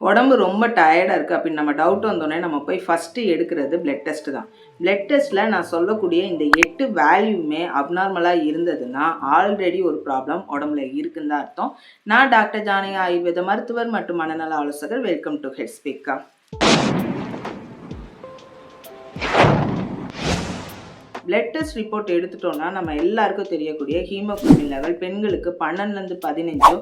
உடம்பு ரொம்ப டயர்டாக இருக்குது அப்படின்னு நம்ம டவுட் வந்தோடனே நம்ம போய் ஃபஸ்ட்டு எடுக்கிறது பிளட் டெஸ்ட்டு தான். பிளட் டெஸ்ட்டில் நான் சொல்லக்கூடிய இந்த எட்டு வேல்யூமே அப்நார்மலாக இருந்ததுன்னா ஆல்ரெடி ஒரு ப்ராப்ளம் உடம்புல இருக்குன்னு தான் அர்த்தம். நான் டாக்டர் ஜானகி ஆயுர்வேத மருத்துவர் மற்றும் மனநல ஆலோசகர். Welcome to head speaker blood test report எடுத்துட்டோம்னா நம்ம எல்லாருக்கும் தெரியக்கூடிய ஹீமோக்ளோபின் லெவல் பெண்களுக்கு பன்னெண்டுலேருந்து பதினஞ்சோ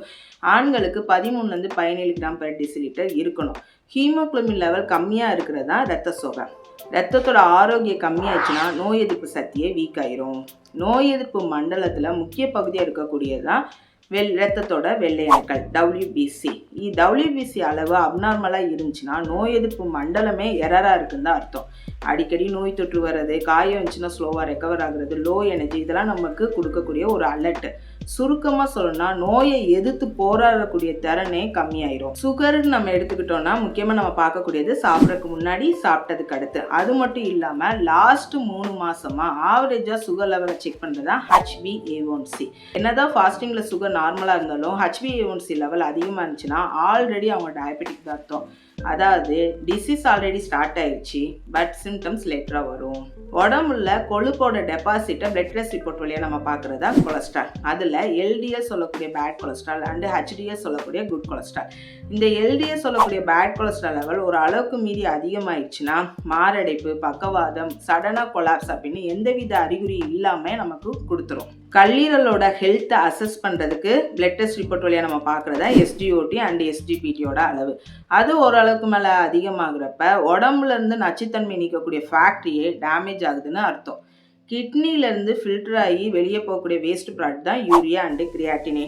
ஆண்களுக்கு பதிமூணுலேருந்து பதினேழு கிராம் பர் டிசிலிட்டர் இருக்கணும். ஹீமோக்ளோபின் லெவல் கம்மியாக இருக்கிறது தான் ரத்த சோகை ரத்தத்தோட ஆரோக்கியம் கம்மியாச்சுன்னா நோய் எதிர்ப்பு சக்தியே வீக் ஆயிரும். நோய் எதிர்ப்பு மண்டலத்தில் முக்கிய பகுதியாக இருக்கக்கூடியது தான் வெள் ரத்தத்தோட வெள்ளை அணுக்கள் டபிள்யூபிசி டபிள்யூபிசி அளவு அப்நார்மலாக இருந்துச்சுன்னா நோய் எதிர்ப்பு மண்டலமே எரராக இருக்குன்னு தான் அர்த்தம். அடிக்கடி நோய் தொற்று வர்றது காயம் இருந்துச்சுன்னா ஸ்லோவாக ரெக்கவர் ஆகுறது லோ எனர்ஜி இதெல்லாம் நமக்கு கொடுக்கக்கூடிய ஒரு அலர்ட் சுருக்கமாக சொல்லணும்னா நோயை எதிர்த்து போராடக்கூடிய திறனே கம்மியாயிரும். சுகர்னு நம்ம எடுத்துக்கிட்டோம்னா முக்கியமாக நம்ம பார்க்கக்கூடியது சாப்பிட்றதுக்கு முன்னாடி சாப்பிட்டதுக்கு அடுத்து. அது மட்டும் இல்லாமல் லாஸ்ட் மூணு மாசமா ஆவரேஜாக சுகர் லெவலை செக் பண்ணுறது தான் ஹச்பி ஏஒன்சி என்னதான் ஃபாஸ்டிங்கில் சுகர் நார்மலாக இருந்தாலும் ஹச்பி ஏஒன்சி லெவல் அதிகமாக இருந்துச்சுன்னா ஆல்ரெடி அவங்க டயபெட்டிக் தான் அர்த்தம். அதாவது டிசீஸ் ஆல்ரெடி ஸ்டார்ட் ஆயிடுச்சு பட் சிம்டம்ஸ் லேட்டராக வரும். உடம்புல கொழுப்போட டெபாசிட்டை பிளட் டெஸ்ட் ரிப்போர்ட் வழியாக நம்ம பார்க்குறதா கொலஸ்ட்ரால் அதில் எல்டிஎஸ் சொல்லக்கூடிய பேட் கொலஸ்ட்ரால் அண்டு ஹெச்டிஎஸ் சொல்லக்கூடிய குட் கொலஸ்ட்ரால் இந்த எல்டிஎஸ் சொல்லக்கூடிய பேட் கொலஸ்ட்ரால் லெவல் ஒரு அளவுக்கு மீறி அதிகமாயிடுச்சுன்னா மாரடைப்பு பக்கவாதம் சடனாக கொலாப்ஸ் அப்படின்னு எந்தவித அறிகுறி இல்லாமல் நமக்கு கொடுத்துரும். கல்லீரலோட ஹெல்த்தை அசஸ் பண்ணுறதுக்கு பிளட் டெஸ்ட் ரிப்போர்ட் வழியாக நம்ம பார்க்குறதா எஸ்டிஓடி அண்ட் எஸ்டிபிடியோட அளவு. அது ஓரளவுக்கு மேலே அதிகமாகிறப்ப உடம்புலேருந்து நச்சுத்தன்மை நீக்கக்கூடிய ஃபேக்ட்ரியே டேமேஜ் ஆகுதுன்னு அர்த்தம். கிட்னிலேருந்து ஃபில்டர் ஆகி வெளியே போகக்கூடிய வேஸ்ட் ப்ராடக்ட் தான் யூரியா அண்டு கிரியாட்டினே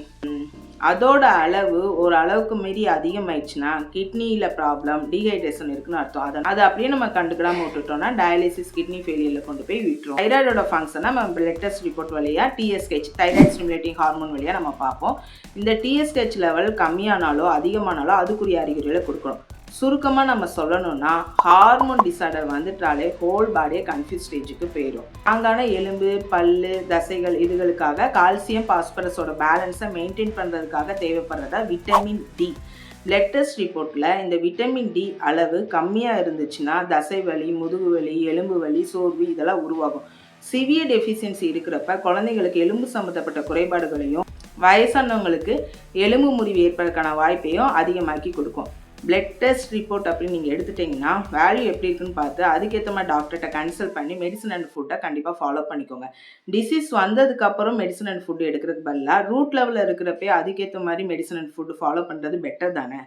அதோட அளவு ஒரு அளவுக்கு மீறி அதிகமாயிடுச்சுன்னா கிட்னியில் ப்ராப்ளம் டீஹைட்ரேஷன் இருக்குன்னு அர்த்தம். அதை அதை அப்படியே நம்ம கண்டுக்கிடாமல் விட்டுட்டோம்னா டயாலிசிஸ் கிட்னி ஃபெயிலியரில் கொண்டு போய் விட்டுரும். தைராய்டோட ஃபங்க்ஷனை நம்ம பிளட் டெஸ்ட் ரிப்போர்ட் வழியாக டிஎஸ்ஹெச் தைராய்ட் ஸ்டிமுலேட்டிங் ஹார்மோன் வழியாக நம்ம பார்ப்போம். இந்த டிஎஸ்ஹெச் லெவல் கம்மியானாலோ அதிகமானாலோ அதுக்குரிய அறிகுறிகளை கொடுக்கணும். சுருக்கமாக நம்ம சொல்லணும்னா ஹார்மோன் டிசார்டர் வந்துட்டாலே ஹோல் பாடியே கன்ஃபியூஸ் ஸ்டேஜுக்கு போயிடும் அங்கான எலும்பு பல்லு தசைகள் இதுகளுக்காக கால்சியம் பாஸ்பரஸோட பேலன்ஸை மெயின்டைன் பண்ணுறதுக்காக தேவைப்படுறதா விட்டமின் டி பிளட் டெஸ்ட் ரிப்போர்ட்டில் இந்த விட்டமின் டி அளவு கம்மியாக இருந்துச்சுன்னா தசை வலி முதுகு வலி எலும்பு வலி சோர்வு இதெல்லாம் உருவாகும். சிவியர் டெஃபிஷியன்சி இருக்கிறப்ப குழந்தைங்களுக்கு எலும்பு சம்மந்தப்பட்ட குறைபாடுகளையும் வயசானவங்களுக்கு எலும்பு முறிவு ஏற்பதற்கான வாய்ப்பையும் அதிகமாக்கி கொடுக்கும். பிளட் டெஸ்ட் ரிப்போர்ட் அப்படின்னு நீங்கள் எடுத்துட்டிங்கன்னா வேல்யூ எப்படி இருக்குன்னு பார்த்து அதுக்கேற்ற மாதிரி டாக்டர்கிட்ட கன்சல்ட் பண்ணி மெடிசன் அண்ட் ஃபுட்டை கண்டிப்பாக ஃபாலோ பண்ணிக்கோங்க. டிசீஸ் வந்ததுக்கப்புறம் மெடிசன் அண்ட் ஃபுட் எடுக்கிறதுக்கு பதிலாக ரூட் லெவலில் இருக்கிறப்பே அதுக்கேற்ற மாதிரி மெடிசன் அண்ட் ஃபுட் ஃபாலோ பண்ணுறது பெட்டர் தானே?